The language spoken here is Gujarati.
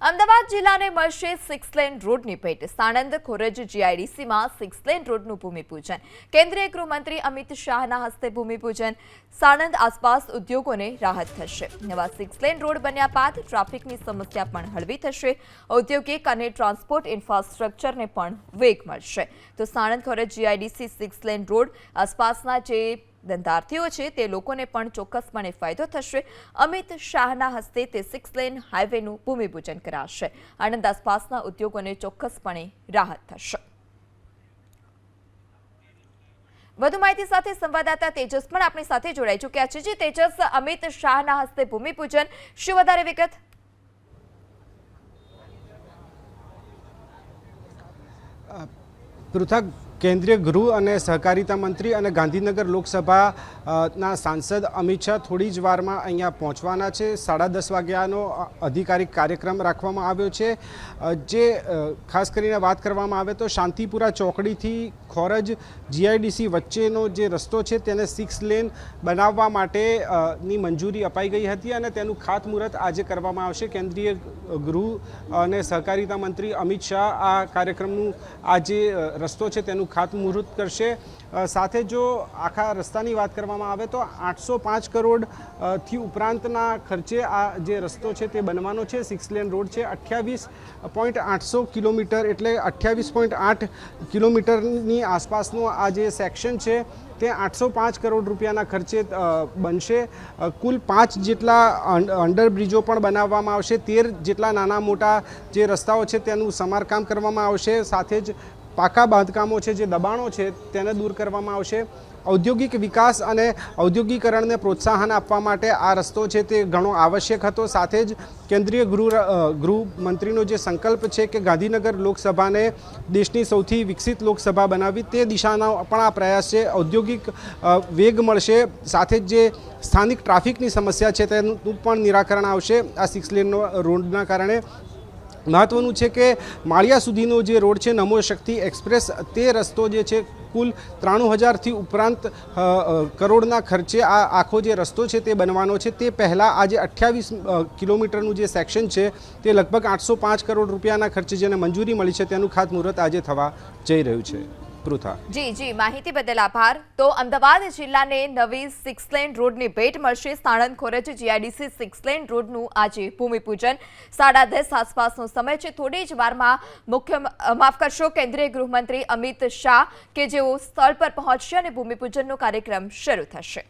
અમદાવાદ જિલ્લાને મળશે સિક્સ લેન રોડની ભેટ. સાણંદ, ખોરજ જીઆઈડીસીમાં સિક્સ લેન રોડનું ભૂમિપૂજન. કેન્દ્રીય ગૃહમંત્રી અમિત શાહના હસ્તે ભૂમિપૂજન. સાણંદ આસપાસ ઉદ્યોગોને રાહત થશે. નવા સિક્સ લેન રોડ બન્યા બાદ ટ્રાફિકની સમસ્યા પણ હળવી થશે. ઔદ્યોગિક અને ટ્રાન્સપોર્ટ ઇન્ફ્રાસ્ટ્રક્ચરને પણ વેગ મળશે. તો Sanand, Khoraj GIDC six lane road આસપાસના જે ધંધાર્થીઓ છે, તે લોકોને પણ ચોક્કસપણે ફાયદો થશે. અમિત શાહના હસ્તે તે સિક્સ લેન હાઈવેનું ભૂમિપૂજન કરાશે. આણંદ આસપાસના ઉદ્યોગોને ચોક્કસપણે રાહત થશે. વધુ માહિતી સાથે સંવાદદાતા તેજસ પણ આપણી સાથે જોડાઈ ચૂક્યા છે. જે, તેજસ, અમિત શાહના હસ્તે ભૂમિપૂજન. શું વધારે વિગત? પૃથક કેન્દ્રીય ગૃહ અને સહકારિતા મંત્રી અને ગાંધીનગર લોકસભા ના સાંસદ અમિત શાહ થોડી જ વારમાં અહીંયા પહોંચવાના છે. સાડા દસ વાગ્યાનો અધિકારિક કાર્યક્રમ રાખવામાં આવ્યો છે. જે ખાસ કરીને વાત કરવામાં આવે તો શાંતિપુરા ચોકડીથી ખોરજ જીઆઈડીસી વચ્ચેનો જે રસ્તો છે તેને સિક્સ લેન બનાવવા માટેની મંજૂરી અપાઈ ગઈ હતી અને તેનું ખાતમુહૂર્ત આજે કરવામાં આવશે. કેન્દ્રીય ગૃહ અને સહકારિતા મંત્રી અમિત શાહ આ કાર્યક્રમનું, આ જે રસ્તો છે તેનું ખાતમુહૂર્ત કરશે. સાથે જો આખા રસ્તાની વાત કરવામાં આવે તો આઠસો પાંચ કરોડથી ઉપરાંતના ખર્ચે આ જે રસ્તો છે તે બનવાનો છે. સિક્સ લેન રોડ છે. અઠ્યાવીસ પોઈન્ટ આઠસો કિલોમીટર એટલે અઠ્યાવીસ પોઈન્ટ આઠ કિલોમીટરની આસપાસનું આ જે સેક્શન છે તે આઠસો પાંચ કરોડ રૂપિયાના ખર્ચે બનશે. કુલ પાંચ જેટલા અંડરબ્રિજો પણ બનાવવામાં આવશે. તેર જેટલા નાના મોટા જે રસ્તાઓ છે તેનું સમારકામ કરવામાં આવશે. સાથે જ પાકા બાંધકામો છે, જે દબાણો છે, તેને દૂર કરવામાં આવશે. ઔદ્યોગિક વિકાસ અને ઔદ્યોગિકરણને પ્રોત્સાહન આપવા માટે આ રસ્તો છે તે ઘણો આવશ્યક હતો. સાથે જ કેન્દ્રીય ગૃહ ગૃહમંત્રીનો ગૃહ મંત્રીનો જે સંકલ્પ છે કે ગાંધીનગર લોકસભાને દેશની સૌથી વિકસિત લોકસભા બનાવવી, તે દિશાનો પણ આ પ્રયાસ છે. ઔદ્યોગિક વેગ મળશે. સાથે જ જે સ્થાનિક ટ્રાફિકની સમસ્યા છે, તેનું પણ નિરાકરણ આવશે. આ સિક્સ લેનનો રોડના કારણે મહત્વનું છે કે માળિયા સુધીનો જે રોડ છે, નમો શક્તિ એક્સપ્રેસ, તે રસ્તો જે છે, કુલ ત્રાણું હજારથી ઉપરાંત કરોડના ખર્ચે આ આખો જે રસ્તો છે તે બનવાનો છે. તે પહેલાં આ જે અઠ્યાવીસ કિલોમીટરનું જે સેક્શન છે, તે લગભગ આઠસો પાંચ કરોડ રૂપિયાના ખર્ચે જેને મંજૂરી મળી છે, તેનું ખાતમુહૂર્ત આજે થવા જઈ રહ્યું છે. પૃથા જી જી, માહિતી બદલ આભાર. તો અમદાવાદ જિલ્લાને નવી સિક્સ લેન રોડની ભેટ મળશે. Sanand Khoraj GIDC six lane રોડનું આજે ભૂમિપૂજન. સાડા દસ આસપાસનો સમય છે. થોડી જ વારમાં મુખ્ય માફ કરશો, કેન્દ્રીય ગૃહમંત્રી અમિત શાહ કે જેઓ સ્થળ પર પહોંચશે અને ભૂમિપૂજનનો કાર્યક્રમ શરૂ થશે.